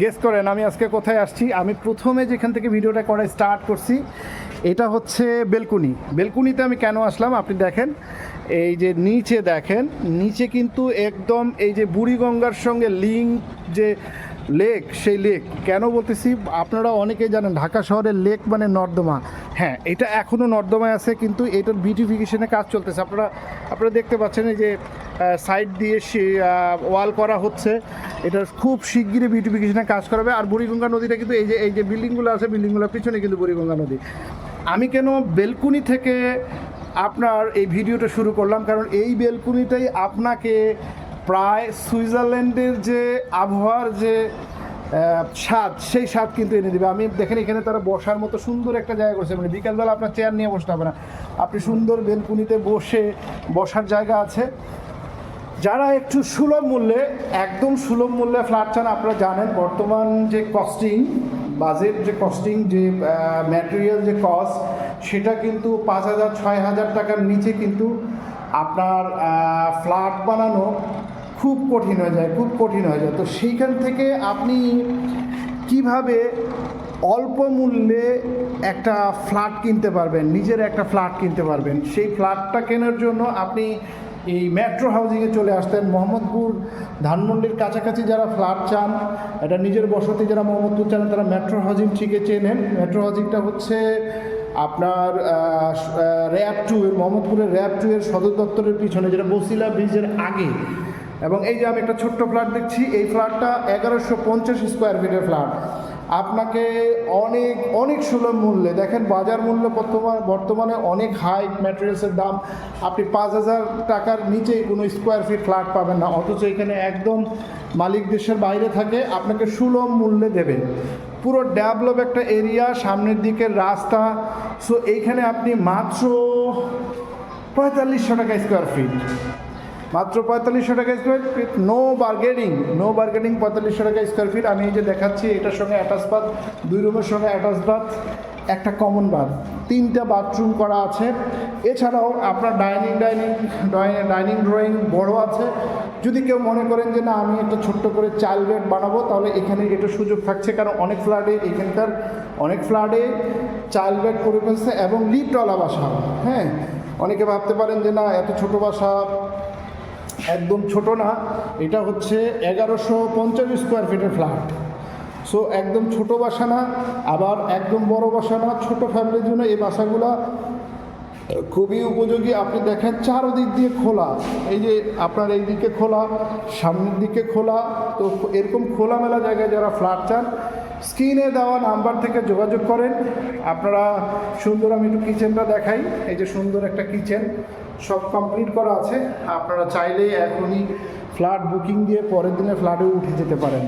Guess করেন, আমি আজকে কোথায় আসছি? আমি প্রথমে যেখান থেকে ভিডিওটা করা স্টার্ট করছি, এটা হচ্ছে বেলকুনি। বেলকুনিতে আমি কেন আসলাম? আপনি দেখেন, এই যে নিচে দেখেন, নিচে কিন্তু একদম এই যে বুড়িগঙ্গার সঙ্গে লিঙ্ক যে লেক সেই লেক কেন বলতেছি? আপনারা অনেকেই জানেন, ঢাকা শহরের লেক মানে নর্দমা। হ্যাঁ এটা এখনও নর্দমায় আছে, কিন্তু এটার বিউটিফিকেশনে কাজ চলতেছে। আপনারা আপনারা দেখতে পাচ্ছেন এই যে সাইড দিয়ে ওয়াল করা হচ্ছে। এটা খুব শিগগিরই বিউটিফিকেশনে কাজ করাবে। আর বুড়িগঙ্গা নদীটা কিন্তু এই যে এই যে বিল্ডিংগুলো আছে বিল্ডিংগুলোর পিছনে কিন্তু বুড়িগঙ্গা নদী। আমি কেন বেলকুনি থেকে আপনার এই ভিডিওটা শুরু করলাম? কারণ এই বেলকুনিটাই আপনাকে প্রায় সুইজারল্যান্ডের যে আবহাওয়ার যে স্বাদ, সেই স্বাদ কিন্তু এনে দেবে। আমি দেখেন এখানে তারা বসার মতো সুন্দর একটা জায়গা করছে। মানে বিকালবেলা আপনার চেয়ার নিয়ে বসতে হবে না। আপনি সুন্দর বেলকুনিতে বসে বসার জায়গা আছে। যারা একটু সুলভ মূল্যে, একদম সুলভ মূল্যে ফ্ল্যাট চান, আপনারা জানেন বর্তমান যে কস্টিং বাজেট যে কস্টিং যে ম্যাটেরিয়াল যে কস্ট সেটা কিন্তু পাঁচ হাজার, ছয় হাজার টাকার নিচে কিন্তু আপনার ফ্ল্যাট বানানো খুব কঠিন হয়ে যায়, খুব কঠিন হয়ে যায়। তো সেইখান থেকে আপনি কীভাবে অল্প মূল্যে একটা ফ্ল্যাট কিনতে পারবেন, নিজের একটা ফ্ল্যাট কিনতে পারবেন, সেই ফ্ল্যাটটা কেনার জন্য আপনি এই মেট্রো হাউজিংয়ে চলে আসতেন। মোহাম্মদপুর ধানমন্ডির কাছাকাছি যারা ফ্ল্যাট চান, এটা নিজের বসতি যারা মোহাম্মদপুর চান, তারা মেট্রো হাউজিং ঠিকই চেনেন। মেট্রো হাউজিংটা হচ্ছে আপনার র্যাব টু এর, মোহাম্মদপুরের র্যাব টু এর সদর দপ্তরের পিছনে, যেটা বসিলা ব্রিজের আগে। এবং এই যে আমি একটা ছোট্ট ফ্ল্যাট দেখছি, এই ফ্ল্যাটটা এগারোশো পঞ্চাশ স্কোয়ার ফিটের ফ্ল্যাট আপনাকে অনেক অনেক সুলভ মূল্যে, দেখেন বাজার মূল্য বর্তমান, বর্তমানে অনেক হাই ম্যাটেরিয়ালসের দাম, আপনি পাঁচ হাজার টাকার নিচেই কোনো স্কোয়ার ফিট ফ্ল্যাট পাবেন না, অথচ এখানে একদম মালিক দেশের বাইরে থাকে, আপনাকে সুলভ মূল্যে দেবে। পুরো ডেভেলপ একটা এরিয়া সামনের দিকের রাস্তা সো এইখানে আপনি মাত্র পঁয়তাল্লিশশো টাকা স্কোয়ার ফিট মাত্র পঁয়তাল্লিশশো টাকা square feet no bargaining no bargaining পঁয়তাল্লিশশো টাকা স্কোয়ার ফিট আমি এই যে দেখাচ্ছি, এটার সঙ্গে অ্যাটাচ বাথ দুই রুমের সঙ্গে অ্যাটাচ বাথ একটা কমন বাথ তিনটা বাথরুম করা আছে। এছাড়াও আপনার ডাইনিং ডাইনিং ডাইনিং ড্রয়িং বড় আছে। যদি কেউ মনে করেন যে না, আমি একটা ছোট্ট করে চাইল্ড বেড বানাবো, তাহলে এখানে এটা সুযোগ থাকছে, কারণ অনেক ফ্ল্যাটে এখানকার অনেক ফ্ল্যাটে চাইল্ড বেড করে ফেলছে এবং লিফটওয়ালা বাসা হ্যাঁ? অনেকে ভাবতে পারেন যে না, এত ছোট বাসা একদম ছোট না, এটা হচ্ছে এগারোশো পঞ্চাশ স্কোয়ার ফিটের ফ্ল্যাট সো একদম ছোট বাসা না, আবার একদম বড় বাসা না, ছোট ফ্যামিলির জন্য এই বাসাগুলা খুবই উপযোগী। আপনি দেখেন চারদিক দিয়ে খোলা। এই যে আপনার এই দিকে খোলা, সামনের দিকে খোলা, তো এরকম খোলামেলা জায়গায় যারা ফ্ল্যাট চান স্ক্রিনে দেওয়া নাম্বার থেকে যোগাযোগ করেন। আপনারা সুন্দর, আমি একটু কিচেনটা দেখাই। এই যে সুন্দর একটা কিচেন, সব কমপ্লিট করা আছে। আপনারা চাইলেই এখনই ফ্ল্যাট বুকিং দিয়ে পরের দিনে ফ্ল্যাটে উঠে যেতে পারেন।